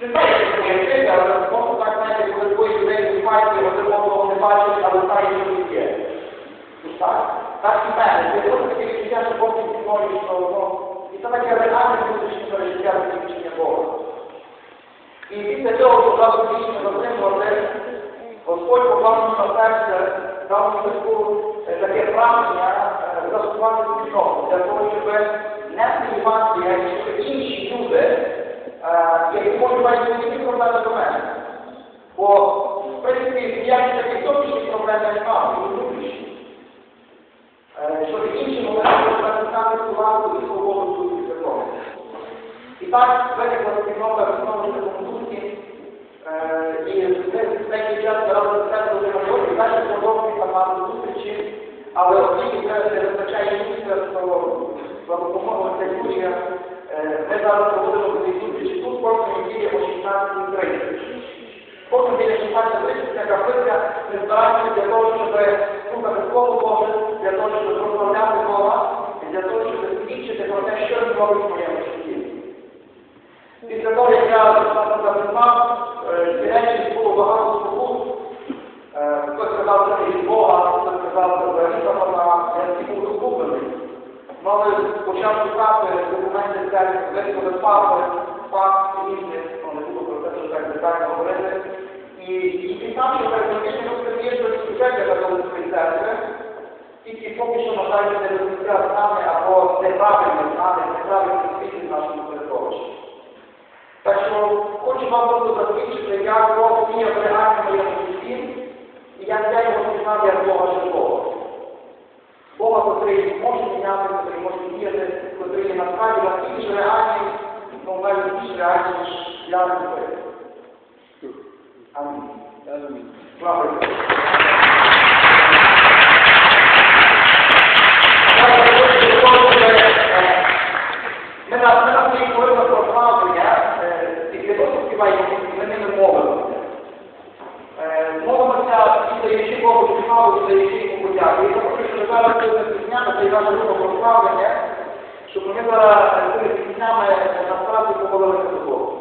Не знаю, як це пояснити, але просто так, знаєте, коли двоє людей співають, один одного не бачать, але знає, що він є. Ну, Так? Так і в мене. Це просто таке відчуття, що Бог не мною, що воно. І це таке реальне внутрішнє пережиття закінчення Бога. І після цього, що дав більше затримувати, Господь поклав на серце, дав мені таку е, таке прагнення е, застосувати спільноту, для того, щоб нести Євангелія, і щоб інші люди, е, які можуть мати великі проблеми до мене. Бо, в принципі, ніякі такі зовнішні проблеми не мав, і внутрішні. Е, Щоб інші могли записати слова і свободу Духу Святого. І так виникла спільнота в основному такому Е, і деякий час разом з центром роботи, далі продовжуємо багато зустрічі, але оскільки це не вистачає місця, то за допомогою Юрія ми зараз проводимо зустрічі 16.30 ця каплиця ми збираємося для того, щоб слухати Слово Боже, для того, щоб прославляти Бога, і для того, щоб свідчити про те, що він робить в моєму житті. Після того, як я записав, ці речі було багато спокус. Е, Хтось сказав, що це від Бога, хтось сказав, що це вона, я всі був розгублений. Ну, Але почав шукати документи церкви, виходи папи, пап і інших, ну, не про це що так детально говорити. І, і писав, що практично розповіє, що сюжет для католицької церкви, тільки поки що, на жаль, не до кінця знане або неправильно знане, неправильно світі в нашому середовищі. Так що хочу вам просто засвідчити, як Бог діє в реальному моєму житті, і як я його пізнав як Бога живого. Бога, котрий може міняти, котрий може діяти, котрий є насправді настільки реальний, ну навіть більш реальний, ніж я не Говорю. Амінь. Слава Ісусу. Ми на ми говоримо про славлення, і свідомо співаємо, ми ними мовимося. Е, Мовимося і даючи Богу славу, і даючи йому подяку. І тому, що зараз цими піснями, це наша група про славлення, щоб ми зараз цими піснями насправді помолилися до Бога.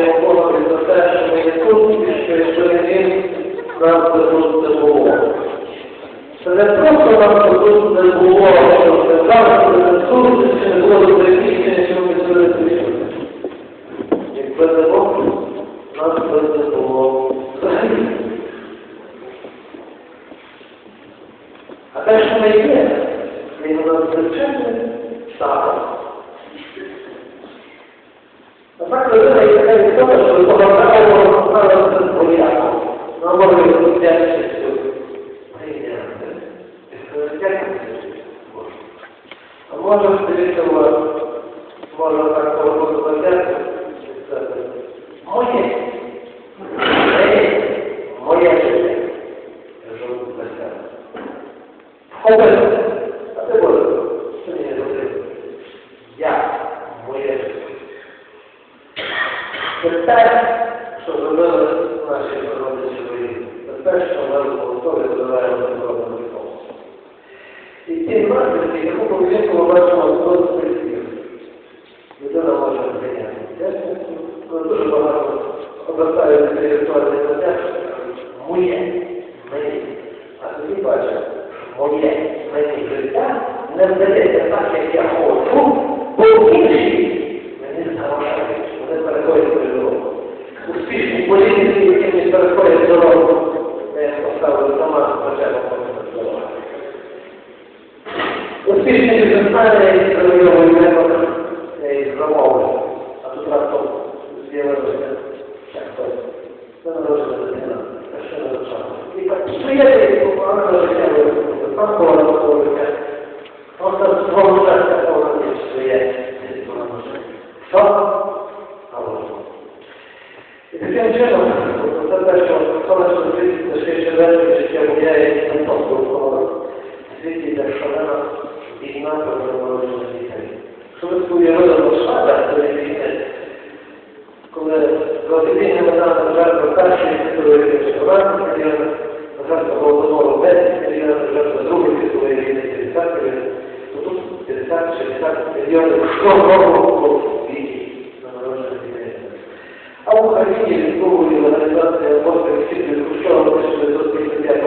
Дякуємо Богові за те, що ми є тут, і що якщо не він, би тут не було. Це не просто нам тут не було, що це завжди не тут, чи не було закінчення, що ми прийшли. Якби не Бог, нас би не було взагалі. А те, що ми є, він у нас звичайний статус. А людина є така відома, що ви побажаємо ставити це свояко. Нам може вдячність що зробили наші. Це те, що ми готові народним віком. І ті наслідки, яку поведінку ми бачимо з досвід слів. Людина може прийняти вдячність, але дуже багато обертають те, що моє, мені. А тоді бачать, моє, мені життя не вдається так, як я хочу, бо інші мені заважають, вони переходять Czyli to jest koniec doloru e, powstały doma, zaczęło Uspiesznie się zeznane i zrobiło innego e, zdołowy. A tu teraz to zdjęło, że jak to jest. No dobrze, że nie ma. Jeszcze nie zaczęło. I tak przyjemnie jest powołane, że nie ma. Pan powołał do człowieka. On tam zwłaszcza taką nie przyje. Co? A może. I tak ja questa persona soggetto se cervello che si chiama lei non posso ancora scritti dal problema di nato per la loro vita come studiano la nostra parte delle vite come lo divina è andata a già portarsi in tutto il ristorante che era fatto con un loro bene che era già dove che dove viene interessante tutto interessante c'è stato un periodo non proprio ভেতর থেকে এত